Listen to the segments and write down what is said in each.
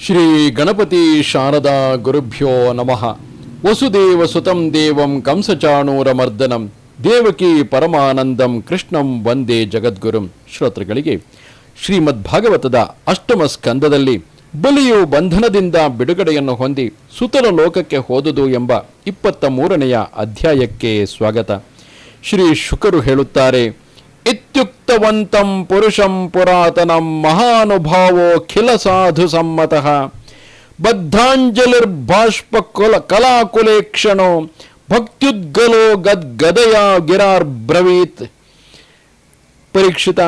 ಶ್ರೀ ಗಣಪತಿ ಶಾರದಾ ಗುರುಭ್ಯೋ ನಮಃ. ವಸುದೇವ ಸುತಂ ದೇವಂ ಕಂಸಚಾಣೂರ ಮರ್ದನಂ. ದೇವಕಿ ಪರಮಾನಂದಂ ಕೃಷ್ಣಂ ವಂದೇ ಜಗದ್ಗುರುಂ. ಶ್ರೋತೃಗಳಿಗೆ, ಶ್ರೀಮದ್ ಭಾಗವತದ ಅಷ್ಟಮ ಸ್ಕಂದದಲ್ಲಿ ಬಲಿಯು ಬಂಧನದಿಂದ ಬಿಡುಗಡೆಯನ್ನು ಹೊಂದಿ ಸುತಲ ಲೋಕಕ್ಕೆ ಹೋದುದು ಎಂಬ ಇಪ್ಪತ್ತ ಮೂರನೆಯ ಅಧ್ಯಾಯಕ್ಕೆ ಸ್ವಾಗತ. ಶ್ರೀ ಶುಕರು ಹೇಳುತ್ತಾರೆ ಇತ್ಯುಕ್ತವಂತಂ ಪುರುಷಂ ಪುರಾತನಂ ಮಹಾನುಭಾವೋಖಿಲ ಸಾಧು ಸಮ್ಮತಃ. ಬದ್ಧಾಂಜಲಿರ್ಭಾಷ್ಪ ಕುಲ ಕಲಾಕುಲೇಕ್ಷಣೋ ಭಕ್ತ್ಯುದ್ಗಲೋ ಗದ್ಗದಯ ಗಿರಾರ್ ಬ್ರವೀತ್ ಪರೀಕ್ಷಿತ,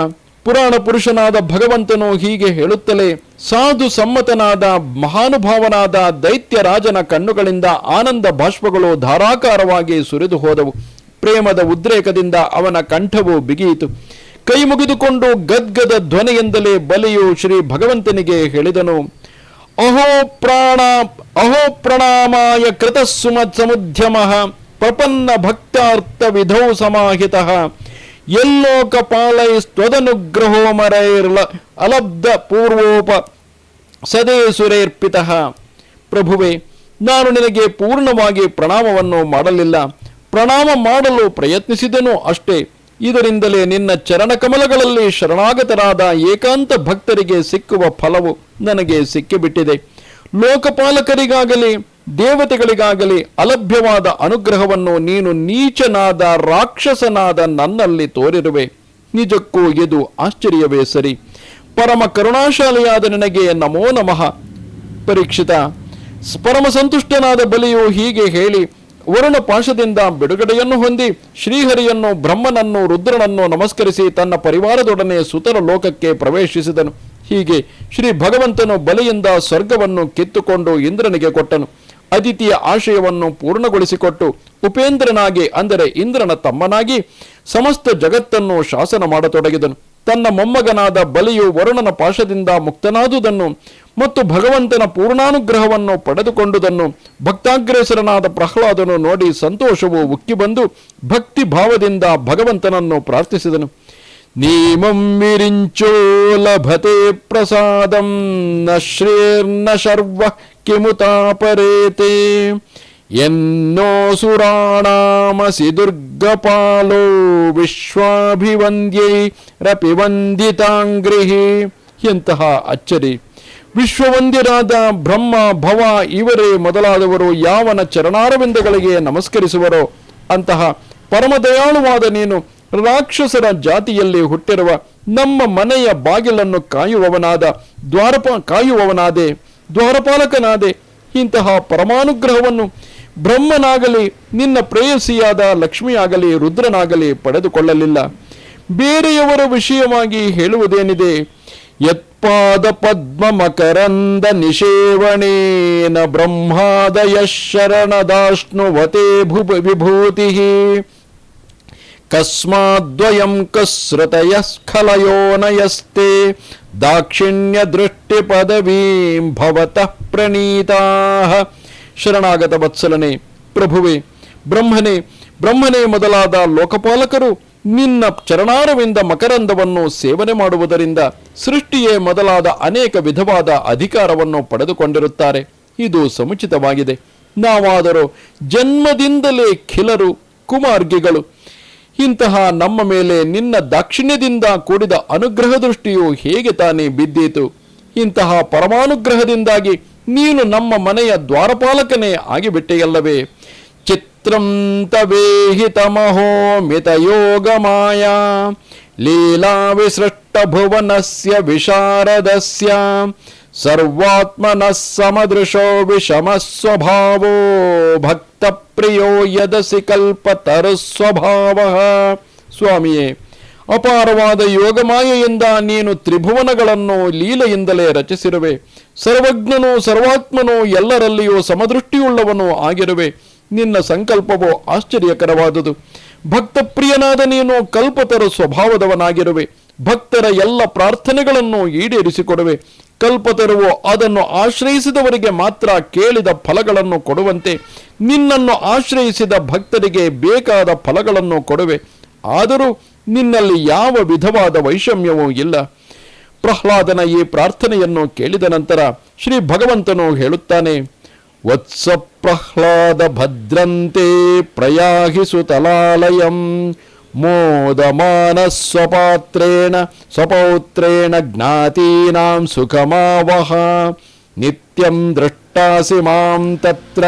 ಪುರಾಣ ಪುರುಷನಾದ ಭಗವಂತನು ಹೀಗೆ ಹೇಳುತ್ತಲೇ, ಸಾಧು ಸಮ್ಮತನಾದ, ಮಹಾನುಭಾವನಾದ ದೈತ್ಯ ರಾಜನ ಕಣ್ಣುಗಳಿಂದ ಆನಂದ ಬಾಷ್ಪಗಳು ಧಾರಾಕಾರವಾಗಿ ಸುರಿದು ಹೋದವು. ಪ್ರೇಮದ ಉದ್ರೇಕದಿಂದ ಅವನ ಕಂಠವು ಬಿಗಿಯಿತು. ಕೈ ಮುಗಿದುಕೊಂಡು ಗದ್ಗದ ಧ್ವನಿಯಿಂದಲೇ ಬಲಿಯು ಶ್ರೀ ಭಗವಂತನಿಗೆ ಹೇಳಿದನು. ಅಹೋ ಪ್ರಾಣ, ಅಹೋ ಪ್ರಣಾಮಾಯ ಕೃತ ಸುಮತ್ ಸಮುದ್ಯಮ, ಪ್ರಪನ್ನ ಭಕ್ತಾರ್ಥ ವಿಧೌ ಸಮಾಹಿತ. ಎಲ್ಲೋಕ ಪಾಲೈಸ್ತ್ವದನುಗ್ರಹೋ ಮರೈರ್ಲ, ಅಲಬ್ಧ ಪೂರ್ವೋಪ ಸದೇ ಸುರೇರ್ಪಿತ. ಪ್ರಭುವೆ, ನಾನು ನಿನಗೆ ಪೂರ್ಣವಾಗಿ ಪ್ರಣಾಮವನ್ನು ಮಾಡಲಿಲ್ಲ. ಪ್ರಣಾಮ ಮಾಡಲು ಪ್ರಯತ್ನಿಸಿದನು ಅಷ್ಟೇ. ಇದರಿಂದಲೇ ನಿನ್ನ ಚರಣಕಮಲಗಳಲ್ಲಿ ಶರಣಾಗತರಾದ ಏಕಾಂತ ಭಕ್ತರಿಗೆ ಸಿಕ್ಕುವ ಫಲವು ನನಗೆ ಸಿಕ್ಕಿಬಿಟ್ಟಿದೆ. ಲೋಕಪಾಲಕರಿಗಾಗಲಿ, ದೇವತೆಗಳಿಗಾಗಲಿ ಅಲಭ್ಯವಾದ ಅನುಗ್ರಹವನ್ನು ನೀನು ನೀಚನಾದ ರಾಕ್ಷಸನಾದ ನನ್ನಲ್ಲಿ ತೋರಿರುವೆ. ನಿಜಕ್ಕೂ ಇದು ಆಶ್ಚರ್ಯವೇ ಸರಿ. ಪರಮ ಕರುಣಾಶಾಲಿಯಾದ ನಿನಗೆ ನಮೋ ನಮಃ. ಪರೀಕ್ಷಿತ ಪರಮ ಸಂತುಷ್ಟನಾದ ಬಲಿಯು ಹೀಗೆ ಹೇಳಿ ವರುಣ ಪಾಶದಿಂದ ಬಿಡುಗಡೆಯನ್ನು ಹೊಂದಿ ಶ್ರೀಹರಿಯನ್ನು, ಬ್ರಹ್ಮನನ್ನು, ರುದ್ರನನ್ನು ನಮಸ್ಕರಿಸಿ ತನ್ನ ಪರಿವಾರದೊಡನೆ ಸುತರ ಲೋಕಕ್ಕೆ ಪ್ರವೇಶಿಸಿದನು. ಹೀಗೆ ಶ್ರೀ ಭಗವಂತನು ಬಲಿಯಿಂದ ಸ್ವರ್ಗವನ್ನು ಕಿತ್ತುಕೊಂಡು ಇಂದ್ರನಿಗೆ ಕೊಟ್ಟನು. ಅದಿತಿಯ ಆಶಯವನ್ನು ಪೂರ್ಣಗೊಳಿಸಿಕೊಟ್ಟು ಉಪೇಂದ್ರನಾಗಿ, ಅಂದರೆ ಇಂದ್ರನ ತಮ್ಮನಾಗಿ, ಸಮಸ್ತ ಜಗತ್ತನ್ನು ಶಾಸನ ಮಾಡತೊಡಗಿದನು. ತನ್ನ ಮೊಮ್ಮಗನಾದ ಬಲಿಯು ವರುಣನ ಪಾಶದಿಂದ ಮುಕ್ತನಾದುದನ್ನು ಮತ್ತು ಭಗವಂತನ ಪೂರ್ಣಾನುಗ್ರಹವನ್ನು ಪಡೆದುಕೊಂಡುದನ್ನು ಭಕ್ತಾಗ್ರೇಸರನಾದ ಪ್ರಹ್ಲಾದನು ನೋಡಿ ಸಂತೋಷವು ಉಕ್ಕಿ ಬಂದು ಭಕ್ತಿ ಭಾವದಿಂದ ಭಗವಂತನನ್ನು ಪ್ರಾರ್ಥಿಸಿದನು. ವಿರಿಂಚೋ ಲಭತೆ ಪ್ರಸಾದಂ, ನ ಶ್ರೇರ್ನ ಶರ್ವ ಕಿಮುತಾಪರೇತೆ ಎನ್ನೋ ಸುರಾಣಾಮಸಿ ದುರ್ಗಪಾಲೋ ವಿಶ್ವಾಭಿವಂದ್ಯೈ ರಪಿ ವಂದಿತಾಂಗ್ರಿಹಿ ಎಂತಹ ಅಚ್ಚರಿ. ವಿಶ್ವವಂದ್ಯರಾದ ಬ್ರಹ್ಮ, ಭವ ಇವರೇ ಮೊದಲಾದವರು ಯಾವನ ಚರಣಾರವಿಂದಗಳಿಗೆ ನಮಸ್ಕರಿಸುವರೋ, ಅಂತಹ ಪರಮದಯಾಳುವಾದ ನೀನು ರಾಕ್ಷಸರ ಜಾತಿಯಲ್ಲಿ ಹುಟ್ಟಿರುವ ನಮ್ಮ ಮನೆಯ ಬಾಗಿಲನ್ನು ಕಾಯುವವನಾದ ದ್ವಾರಪ, ಕಾಯುವವನಾದೆ, ದ್ವಾರಪಾಲಕನಾದೆ, ಇಂತಹ ಪರಮಾನುಗ್ರಹವನ್ನು ಬ್ರಹ್ಮನಾಗಲಿ, ನಿನ್ನ ಪ್ರೇಯಸಿಯಾದ ಲಕ್ಷ್ಮಿಯಾಗಲಿ, ರುದ್ರನಾಗಲಿ ಪಡೆದುಕೊಳ್ಳಲಿಲ್ಲ. ಬೇರೆಯವರ ವಿಷಯವಾಗಿ ಹೇಳುವುದೇನಿದೆ? ಯತ್ಪಾದ ಪದ್ಮ ಮಕರಂದ ನಿಷೇವಣೇನ ಬ್ರಹ್ಮಾದಯ ಶರಣದಾಷ್ಣುವತೆ ಭು ವಿಭೂತಿ. ಕಸ್ಮಾದ್ವಯಂ ಕಸ್ರತಯ ಸ್ಖಲಯೋನಯಸ್ತೆ ದಾಕ್ಷಿಣ್ಯ ದೃಷ್ಟಿ ಪದವೀಂ ಭವತಃ ಪ್ರಣೀತಾ. ಶರಣಾಗತ ವತ್ಸಲನೆ, ಪ್ರಭುವೆ, ಬ್ರಹ್ಮನೇ ಬ್ರಹ್ಮನೇ ಮೊದಲಾದ ಲೋಕಪಾಲಕರು ನಿನ್ನ ಚರಣಾರವಿಂದ ಮಕರಂದವನ್ನು ಸೇವನೆ ಮಾಡುವುದರಿಂದ ಸೃಷ್ಟಿಯೇ ಮೊದಲಾದ ಅನೇಕ ವಿಧವಾದ ಅಧಿಕಾರವನ್ನು ಪಡೆದುಕೊಂಡಿರುತ್ತಾರೆ. ಇದು ಸಮುಚಿತವಾಗಿದೆ. ನಾವಾದರೂ ಜನ್ಮದಿಂದಲೇ ಖಿಲರು, ಕುಮಾರ್ಗಿಗಳು. ಇಂತಹ ನಮ್ಮ ಮೇಲೆ ನಿನ್ನ ದಾಕ್ಷಿಣ್ಯದಿಂದ ಕೂಡಿದ ಅನುಗ್ರಹ ದೃಷ್ಟಿಯು ಹೇಗೆ ತಾನೇ ಬಿದ್ದೀತು? ಇಂತಹ ಪರಮಾನುಗ್ರಹದಿಂದಾಗಿ ನೀನು ನಮ್ಮ ಮನೆಯ ದ್ವಾರಪಾಲಕನೇ ಆಗಿಬಿಟ್ಟೆಯಲ್ಲವೇ? ಚಿತ್ರಂ ತವೇಹಿತಮಹೋ ಮಿತಯೋಗ ಮಾಯಾ ಲೀಲಾ ವಿಸೃಷ್ಟ ಭುವನಸ್ಯ ವಿಶಾರದಸ್ಯ. ಸರ್ವಾತ್ಮನ ಸಮದೃಶೋ ವಿಷಮ ಸ್ವಭಾವೋ ಭಕ್ತ ಪ್ರಿಯೋ ಯದಸಿ ಕಲ್ಪತರು ಸ್ವಭಾವ ಸ್ವಾಮಿಯೇ, ಅಪಾರವಾದ ಯೋಗಮಾಯೆಯಿಂದ ನೀನು ತ್ರಿಭುವನಗಳನ್ನು ಲೀಲೆಯಿಂದಲೇ ರಚಿಸಿರುವೆ. ಸರ್ವಜ್ಞನು ಸರ್ವಾತ್ಮನೋ ಎಲ್ಲರಲ್ಲಿಯೂ ಸಮದೃಷ್ಟಿಯುಳ್ಳವನು ಆಗಿರುವೆ. ನಿನ್ನ ಸಂಕಲ್ಪವು ಆಶ್ಚರ್ಯಕರವಾದುದು. ಭಕ್ತಪ್ರಿಯನಾದ ನೀನು ಕಲ್ಪತರ ಸ್ವಭಾವದವನಾಗಿರುವೆ. ಭಕ್ತರ ಎಲ್ಲ ಪ್ರಾರ್ಥನೆಗಳನ್ನು ಈಡೇರಿಸಿಕೊಡುವೆ. ಕಲ್ಪತರುವು ಅದನ್ನು ಆಶ್ರಯಿಸಿದವರಿಗೆ ಮಾತ್ರ ಕೇಳಿದ ಫಲಗಳನ್ನು ಕೊಡುವಂತೆ. ನಿನ್ನನ್ನು ಆಶ್ರಯಿಸಿದ ಭಕ್ತರಿಗೆ ಬೇಕಾದ ಫಲಗಳನ್ನು ಕೊಡುವೆ. ಆದರೂ ನಿನ್ನಲ್ಲಿ ಯಾವ ವಿಧವಾದ ವೈಷಮ್ಯವೂ ಇಲ್ಲ. ಪ್ರಹ್ಲಾದನ ಈ ಪ್ರಾರ್ಥನೆಯನ್ನು ಕೇಳಿದ ನಂತರ ಶ್ರೀ ಭಗವಂತನು ಹೇಳುತ್ತಾನೆ, ವತ್ಸ ಪ್ರಹ್ಲಾದ ಭದ್ರಂತೆ ಪ್ರಯಾಹಿ ತಲಾಲಯಂ ಮೋದಮಾನ ಸ್ವಪಾತ್ರೇಣ ಸ್ವಪೌತ್ರೇಣ ಜ್ಞಾತೀನಾಂ ಸುಖಮಾವಹ, ನಿತ್ಯಂ ದೃಷ್ಟಾಸಿ ಮಾಂ ತತ್ರ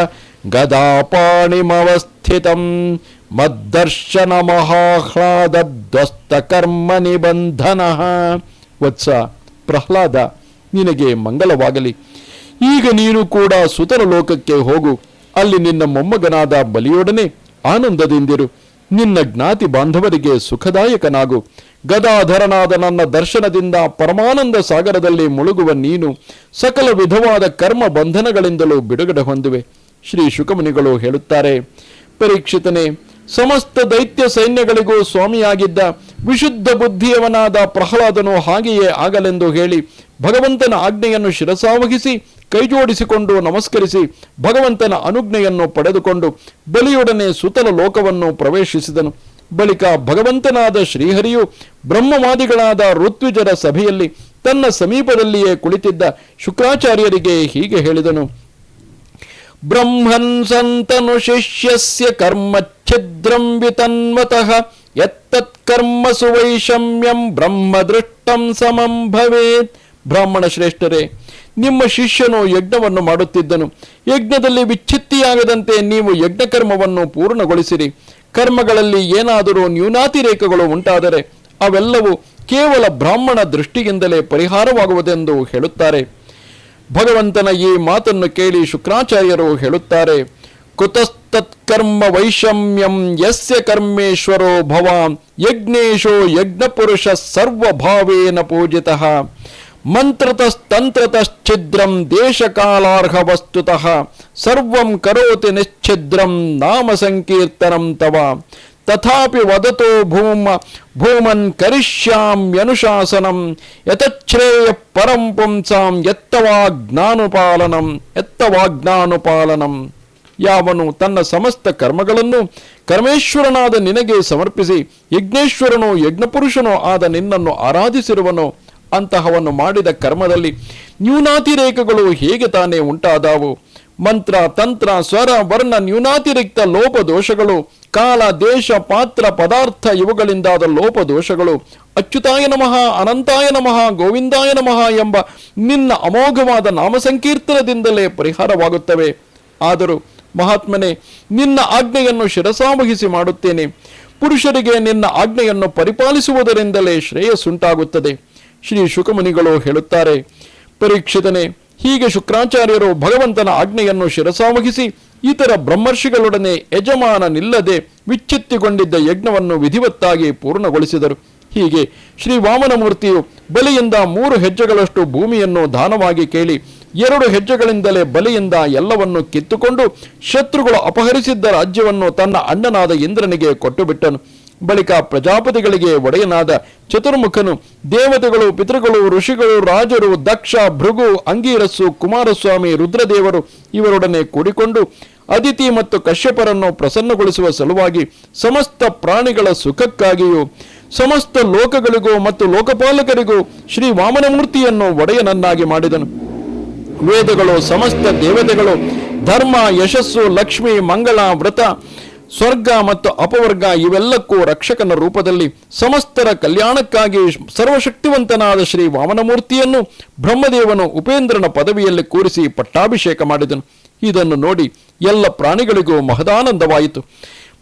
ಗದಾಪಾಣಿಮವಸ್ಥಿತಂ, ಮದ್ದರ್ಶನ ಮಹಾಹ್ಲಾದ ಧ್ವಸ್ತಕರ್ಮ ನಿಬಂಧನ. ವತ್ಸ, ಪ್ರಹ್ಲಾದ, ನಿನಗೆ ಮಂಗಲವಾಗಲಿ. ಈಗ ನೀನು ಕೂಡ ಸುತರ ಲೋಕಕ್ಕೆ ಹೋಗು. ಅಲ್ಲಿ ನಿನ್ನ ಮೊಮ್ಮಗನಾದ ಬಲಿಯೊಡನೆ ಆನಂದದಿಂದಿರು. ನಿನ್ನ ಜ್ಞಾತಿ ಬಾಂಧವರಿಗೆ ಸುಖದಾಯಕನಾಗು. ಗದಾಧರನಾದ ನನ್ನ ದರ್ಶನದಿಂದ ಪರಮಾನಂದ ಸಾಗರದಲ್ಲಿ ಮುಳುಗುವ ನೀನು ಸಕಲ ವಿಧವಾದ ಕರ್ಮ ಬಂಧನಗಳಿಂದಲೂ ಬಿಡುಗಡೆ ಹೊಂದುವೆ. ಶ್ರೀ ಶುಕಮುನಿಗಳು ಹೇಳುತ್ತಾರೆ, ಪರೀಕ್ಷಿತನೇ, ಸಮಸ್ತ ದೈತ್ಯ ಸೈನ್ಯಗಳಿಗೂ ಸ್ವಾಮಿಯಾಗಿದ್ದ ವಿಶುದ್ಧ ಬುದ್ಧಿಯವನಾದ ಪ್ರಹ್ಲಾದನು ಹಾಗೆಯೇ ಆಗಲೆಂದು ಹೇಳಿ ಭಗವಂತನ ಆಜ್ಞೆಯನ್ನು ಶಿರಸಾವಹಿಸಿ ಕೈಜೋಡಿಸಿಕೊಂಡು ನಮಸ್ಕರಿಸಿ ಭಗವಂತನ ಅನುಜ್ಞೆಯನ್ನು ಪಡೆದುಕೊಂಡು ಬಲಿಯೊಡನೆ ಸುತಲ ಲೋಕವನ್ನು ಪ್ರವೇಶಿಸಿದನು. ಬಳಿಕ ಭಗವಂತನಾದ ಶ್ರೀಹರಿಯು ಬ್ರಹ್ಮವಾದಿಗಳಾದ ಋತ್ವಿಜರ ಸಭೆಯಲ್ಲಿ ತನ್ನ ಸಮೀಪದಲ್ಲಿಯೇ ಕುಳಿತಿದ್ದ ಶುಕ್ರಾಚಾರ್ಯರಿಗೆ ಹೀಗೆ ಹೇಳಿದನು. ಬ್ರಹ್ಮನ್ ಸಂತನು ಶಿಷ್ಯಸ್ಯ ಕರ್ಮ ಛಿದ್ರಂ ವಿತನ್ಮತಃ ಎತ್ತತ್ ಕರ್ಮ ಸುವೈಷಮ್ಯಂ ಬ್ರಹ್ಮ ದೃಷ್ಟಂ ಸಮಂ ಭವೇತ್. ಬ್ರಾಹ್ಮಣ ಶ್ರೇಷ್ಠರೇ, ನಿಮ್ಮ ಶಿಷ್ಯನು ಯಜ್ಞವನ್ನು ಮಾಡುತ್ತಿದ್ದನು. ಯಜ್ಞದಲ್ಲಿ ವಿಚ್ಛಿತ್ತಿಯಾಗದಂತೆ ನೀವು ಯಜ್ಞಕರ್ಮವನ್ನು ಪೂರ್ಣಗೊಳಿಸಿರಿ. ಕರ್ಮಗಳಲ್ಲಿ ಏನಾದರೂ ನ್ಯೂನಾತಿರೇಕಗಳು ಉಂಟಾದರೆ ಅವೆಲ್ಲವೂ ಕೇವಲ ಬ್ರಾಹ್ಮಣ ದೃಷ್ಟಿಯಿಂದಲೇ ಪರಿಹಾರವಾಗುವುದೆಂದು ಹೇಳುತ್ತಾರೆ. ಭಗವಂತನ ಈ ಮಾತನ್ನು ಕೇಳಿ ಶುಕ್ರಾಚಾರ್ಯರು ಹೇಳುತ್ತಾರೆ ಕುತಸ್ತತ್ಕರ್ಮ ವೈಷಮ್ಯಂ ಯಸ್ಯ ಕರ್ಮೇಶ್ವರೋ ಭವಾನ್ ಯಜ್ಞೇಶೋ ಯಜ್ಞಪುರುಷ ಸರ್ವಭಾವೇನ ಪೂಜಿತಃ ಮಂತ್ರತಸ್ತಂತ್ರತಶ್ಚಿದ್ರಂ ದೇಶಕಾಲಾರ್ಹ ವಸ್ತುತಃ ಸರ್ವಂ ಕರೋತಿ ನಿಶ್ಚಿದ್ರಂ ನಾಮ ಸಂಕೀರ್ತನಂ ತವ ತಥಾಪಿ ವದತೋ ಭೂಮ ಭೂಮನ್ ಕರಿಷ್ಯಾಮ್ಯನುಶಾಸನಂ ಯತಚ್ಛ್ರೇಯ ಪರಂ ಪುಂಸಾಂ ಎತ್ತವಾಜ್ಞಾನುಪಾಲನಂ ಎತ್ತವಾಜ್ಞಾನುಪಾಲನಂ ಯಾವನು ತನ್ನ ಸಮಸ್ತ ಕರ್ಮಗಳನ್ನು ಕರ್ಮೇಶ್ವರನಾದ ನಿನಗೆ ಸಮರ್ಪಿಸಿ, ಯಜ್ಞೇಶ್ವರನು ಯಜ್ಞಪುರುಷನೋ ಆದ ನಿನ್ನನ್ನು ಆರಾಧಿಸಿರುವನು, ಅಂತಹವನ್ನು ಮಾಡಿದ ಕರ್ಮದಲ್ಲಿ ನ್ಯೂನಾತಿರೇಕಗಳು ಹೇಗೆ ತಾನೇ ಉಂಟಾದವು? ಮಂತ್ರ, ತಂತ್ರ, ಸ್ವರ, ವರ್ಣ, ನ್ಯೂನಾತಿರಿಕ್ತ ಲೋಪ ದೋಷಗಳು ಕಾಲ, ದೇಶ, ಪಾತ್ರ, ಪದಾರ್ಥ ಇವುಗಳಿಂದಾದ ಲೋಪ ದೋಷಗಳು ಅಚ್ಯುತಾಯ ನಮಃ, ಅನಂತಾಯ ನಮಃ, ಗೋವಿಂದಾಯ ನಮಃ ಎಂಬ ನಿನ್ನ ಅಮೋಘವಾದ ನಾಮ ಸಂಕೀರ್ತನದಿಂದಲೇ ಪರಿಹಾರವಾಗುತ್ತವೆ. ಆದರೂ ಮಹಾತ್ಮನೇ, ನಿನ್ನ ಆಜ್ಞೆಯನ್ನು ಶಿರಸಾವಹಿಸಿ ಮಾಡುತ್ತೇನೆ. ಪುರುಷರಿಗೆ ನಿನ್ನ ಆಜ್ಞೆಯನ್ನು ಪರಿಪಾಲಿಸುವುದರಿಂದಲೇ ಶ್ರೇಯಸ್ಸುಂಟಾಗುತ್ತದೆ. ಶ್ರೀ ಶುಕಮುನಿಗಳು ಹೇಳುತ್ತಾರೆ, ಪರೀಕ್ಷಿತನೇ, ಹೀಗೆ ಶುಕ್ರಾಚಾರ್ಯರು ಭಗವಂತನ ಆಜ್ಞೆಯನ್ನು ಶಿರಸಾವಹಿಸಿ ಇತರ ಬ್ರಹ್ಮರ್ಷಿಗಳೊಡನೆ ಯಜಮಾನನಿಲ್ಲದೆ ವಿಚ್ಛಿತ್ತಿಗೊಂಡಿದ್ದ ಯಜ್ಞವನ್ನು ವಿಧಿವತ್ತಾಗಿ ಪೂರ್ಣಗೊಳಿಸಿದರು. ಹೀಗೆ ಶ್ರೀ ವಾಮನಮೂರ್ತಿಯು ಬಲಿಯಿಂದ ಮೂರು ಹೆಜ್ಜೆಗಳಷ್ಟು ಭೂಮಿಯನ್ನು ದಾನವಾಗಿ ಕೇಳಿ ಎರಡು ಹೆಜ್ಜೆಗಳಿಂದಲೇ ಬಲಿಯಿಂದ ಎಲ್ಲವನ್ನು ಕಿತ್ತುಕೊಂಡು ಶತ್ರುಗಳು ಅಪಹರಿಸಿದ್ದ ರಾಜ್ಯವನ್ನು ತನ್ನ ಅಣ್ಣನಾದ ಇಂದ್ರನಿಗೆ ಕೊಟ್ಟುಬಿಟ್ಟನು. ಬಳಿಕ ಪ್ರಜಾಪತಿಗಳಿಗೆ ಒಡೆಯನಾದ ಚತುರ್ಮುಖನು, ದೇವತೆಗಳು, ಪಿತೃಗಳು, ಋಷಿಗಳು, ರಾಜರು, ದಕ್ಷ, ಭೃಗು ಅಂಗೀರಸ್ಸು ಕುಮಾರಸ್ವಾಮಿ, ರುದ್ರದೇವರು ಇವರೊಡನೆ ಕೂಡಿಕೊಂಡು ಅದಿತಿ ಮತ್ತು ಕಶ್ಯಪರನ್ನು ಪ್ರಸನ್ನಗೊಳಿಸುವ ಸಲುವಾಗಿ ಸಮಸ್ತ ಪ್ರಾಣಿಗಳ ಸುಖಕ್ಕಾಗಿಯೂ, ಸಮಸ್ತ ಲೋಕಗಳಿಗೂ ಮತ್ತು ಲೋಕಪಾಲಕರಿಗೂ ಶ್ರೀ ವಾಮನಮೂರ್ತಿಯನ್ನು ಒಡೆಯನನ್ನಾಗಿ ಮಾಡಿದನು. ವೇದಗಳು, ಸಮಸ್ತ ದೇವತೆಗಳು, ಧರ್ಮ, ಯಶಸ್ಸು, ಲಕ್ಷ್ಮಿ, ಮಂಗಳ, ವ್ರತ, ಸ್ವರ್ಗ ಮತ್ತು ಅಪವರ್ಗ ಇವೆಲ್ಲಕ್ಕೂ ರಕ್ಷಕನ ರೂಪದಲ್ಲಿ ಸಮಸ್ತರ ಕಲ್ಯಾಣಕ್ಕಾಗಿ ಸರ್ವಶಕ್ತಿವಂತನಾದ ಶ್ರೀ ವಾಮನಮೂರ್ತಿಯನ್ನು ಬ್ರಹ್ಮದೇವನು ಉಪೇಂದ್ರನ ಪದವಿಯಲ್ಲಿ ಕೂರಿಸಿ ಪಟ್ಟಾಭಿಷೇಕ ಮಾಡಿದನು. ಇದನ್ನು ನೋಡಿ ಎಲ್ಲ ಪ್ರಾಣಿಗಳಿಗೂ ಮಹದಾನಂದವಾಯಿತು.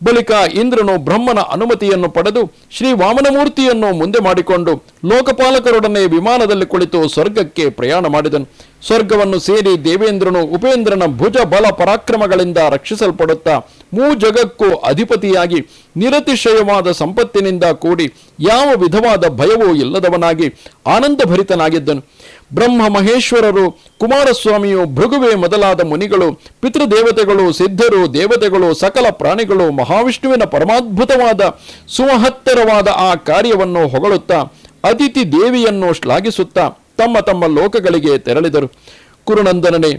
ಬಳಿಕ ಇಂದ್ರನು ಬ್ರಹ್ಮನ ಅನುಮತಿಯನ್ನು ಪಡೆದು ಶ್ರೀ ವಾಮನಮೂರ್ತಿಯನ್ನು ಮುಂದೆ ಮಾಡಿಕೊಂಡು ಲೋಕಪಾಲಕರೊಡನೆ ವಿಮಾನದಲ್ಲಿ ಕುಳಿತು ಸ್ವರ್ಗಕ್ಕೆ ಪ್ರಯಾಣ ಮಾಡಿದನು. ಸ್ವರ್ಗವನ್ನು ಸೇರಿ ದೇವೇಂದ್ರನು ಉಪೇಂದ್ರನ ಭುಜ ಬಲ ಪರಾಕ್ರಮಗಳಿಂದ ರಕ್ಷಿಸಲ್ಪಡುತ್ತಾ ಮೂ ಜಗಕ್ಕೂ ಅಧಿಪತಿಯಾಗಿ ನಿರತಿಶಯವಾದ ಸಂಪತ್ತಿನಿಂದ ಕೂಡಿ ಯಾವ ವಿಧವಾದ ಭಯವೂ ಇಲ್ಲದವನಾಗಿ ಆನಂದಭರಿತನಾಗಿದ್ದನು. ಬ್ರಹ್ಮ ಮಹೇಶ್ವರರು, ಕುಮಾರಸ್ವಾಮಿಯು ಭೃಗುವೆ ಮೊದಲಾದ ಮುನಿಗಳು, ಪಿತೃದೇವತೆಗಳು, ಸಿದ್ಧರು, ದೇವತೆಗಳು, ಸಕಲ ಪ್ರಾಣಿಗಳು, ಮಹಾವಿಷ್ಣುವಿನ ಪರಮಾದ್ಭುತವಾದ, ಸುಮಹತ್ತರವಾದ ಆ ಕಾರ್ಯವನ್ನು ಹೊಗಳುತ್ತಾ, ಅತಿಥಿ ದೇವಿಯನ್ನು ಶ್ಲಾಘಿಸುತ್ತಾ ತಮ್ಮ ತಮ್ಮ ಲೋಕಗಳಿಗೆ ತೆರಳಿದರು. ಕುರುನಂದನನೇ,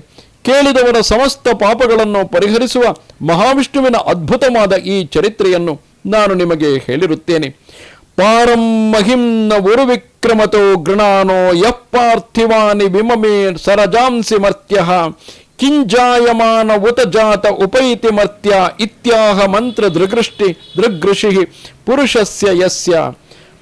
ಕೇಳಿದವರ ಸಮಸ್ತ ಪಾಪಗಳನ್ನು ಪರಿಹರಿಸುವ ಮಹಾವಿಷ್ಣುವಿನ ಅದ್ಭುತವಾದ ಈ ಚರಿತ್ರೆಯನ್ನು ನಾನು ನಿಮಗೆ ಹೇಳಿರುತ್ತೇನೆ. ಪಾರಂ ಮಹಿಂನ ಉರುವಿಕ್ರಮತೋ ಗೃಣಾನೋ ಯಪ್ಪಾರ್ಥಿವಾನಿ ವಿಮಮೇ ಸರಜಾಂಸಿ ಮರ್ತ್ಯ. ಕಿಂಜಾಯಮಾನ ಉತ ಜಾತ ಉಪೈತಿ ಮರ್ತ್ಯ ಇತ್ಯಾಹ ಮಂತ್ರ ದೃಗೃಷ್ಟಿ ದೃಗೃಷಿ ಪುರುಷಸ್ಯ ಯಸ್ಯ.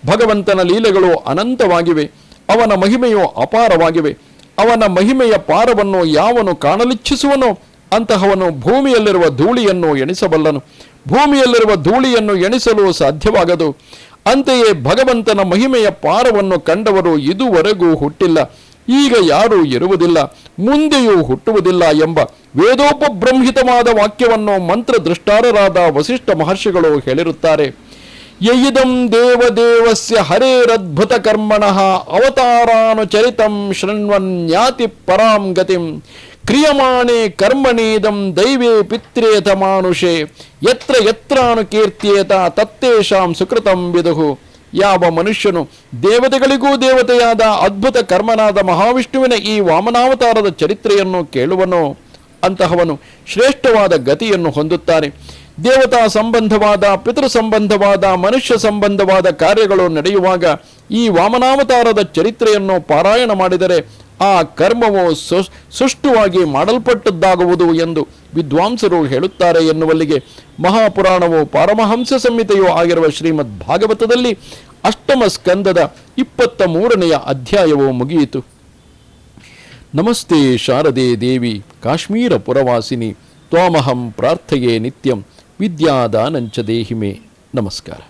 ಭಗವಂತನ ಲೀಲೆಗಳು ಅನಂತವಾಗಿವೆ. ಅವನ ಮಹಿಮೆಯು ಅಪಾರವಾಗಿವೆ. ಅವನ ಮಹಿಮೆಯ ಪಾರವನ್ನು ಯಾವನು ಕಾಣಲಿಚ್ಛಿಸುವನೋ? ಅಂತಹವನು ಭೂಮಿಯಲ್ಲಿರುವ ಧೂಳಿಯನ್ನು ಎಣಿಸಬಲ್ಲನು. ಭೂಮಿಯಲ್ಲಿರುವ ಧೂಳಿಯನ್ನು ಎಣಿಸಲು ಸಾಧ್ಯವಾಗದು. ಅಂತೆಯೇ ಭಗವಂತನ ಮಹಿಮೆಯ ಪಾರವನ್ನು ಕಂಡವರು ಇದುವರೆಗೂ ಹುಟ್ಟಿಲ್ಲ. ಈಗ ಯಾರೂ ಇರುವುದಿಲ್ಲ, ಮುಂದೆಯೂ ಹುಟ್ಟುವುದಿಲ್ಲ ಎಂಬ ವೇದೋಪಬ್ರಂಹಿತವಾದ ವಾಕ್ಯವನ್ನು ಮಂತ್ರ ದೃಷ್ಟಾರರಾದ ವಸಿಷ್ಠ ಮಹರ್ಷಿಗಳು ಹೇಳಿರುತ್ತಾರೆ. ಯಯಿದಂ ದೇವದೇವಸ್ಯ ಹರೇರದ್ಭುತ ಕರ್ಮಣಃ ಅವತಾರಾನುಚರಿತಂ ಶೃಣ್ವನ್ಯಾತಿ ಪರಾಂ ಗತಿಂ. ಕ್ರಿಯಮಾಣೆ ಕರ್ಮಣೇದಂ ದೈವೇ ಪಿತ್ರೇತ ಮಾನುಷೆ ಯತ್ರ ಯತ್ರಾನು ಕೀರ್ತಿಯೇತ ತತ್ತೇಷಾಂ ಸುಕೃತಂ ವಿದುಹು ಯಾವ ಮನುಷ್ಯನು ದೇವತೆಗಳಿಗೂ ದೇವತೆಯಾದ ಅದ್ಭುತ ಕರ್ಮನಾದ ಮಹಾವಿಷ್ಣುವಿನ ಈ ವಾಮನಾವತಾರದ ಚರಿತ್ರೆಯನ್ನು ಕೇಳುವನೋ. ಅಂತಹವನು ಶ್ರೇಷ್ಠವಾದ ಗತಿಯನ್ನು ಹೊಂದುತ್ತಾನೆ. ದೇವತಾ ಸಂಬಂಧವಾದ, ಪಿತೃ ಸಂಬಂಧವಾದ, ಮನುಷ್ಯ ಸಂಬಂಧವಾದ ಕಾರ್ಯಗಳು ನಡೆಯುವಾಗ ಈ ವಾಮನಾವತಾರದ ಚರಿತ್ರೆಯನ್ನು ಪಾರಾಯಣ ಮಾಡಿದರೆ ಆ ಕರ್ಮವು ಸುಷ್ಟುವಾಗಿ ಮಾಡಲ್ಪಟ್ಟದ್ದಾಗುವುದು ಎಂದು ವಿದ್ವಾಂಸರು ಹೇಳುತ್ತಾರೆ ಎನ್ನುವಲ್ಲಿಗೆ ಮಹಾಪುರಾಣವು ಪಾರಮಹಂಸ ಸಂಹಿತೆಯೂ ಆಗಿರುವ ಶ್ರೀಮದ್ ಭಾಗವತದಲ್ಲಿ ಅಷ್ಟಮ ಸ್ಕಂದದ ಇಪ್ಪತ್ತ ಮೂರನೆಯ ಅಧ್ಯಾಯವು ಮುಗಿಯಿತು. ನಮಸ್ತೆ ಶಾರದೆ ದೇವಿ, ಕಾಶ್ಮೀರ ಪುರವಾಸಿನಿ, ತ್ವಾಮಹಂ ಪ್ರಾರ್ಥಯೇ ನಿತ್ಯಂ, ವಿದ್ಯಾದಾನಂಚ ದೇಹಿಮೆ. ನಮಸ್ಕಾರ.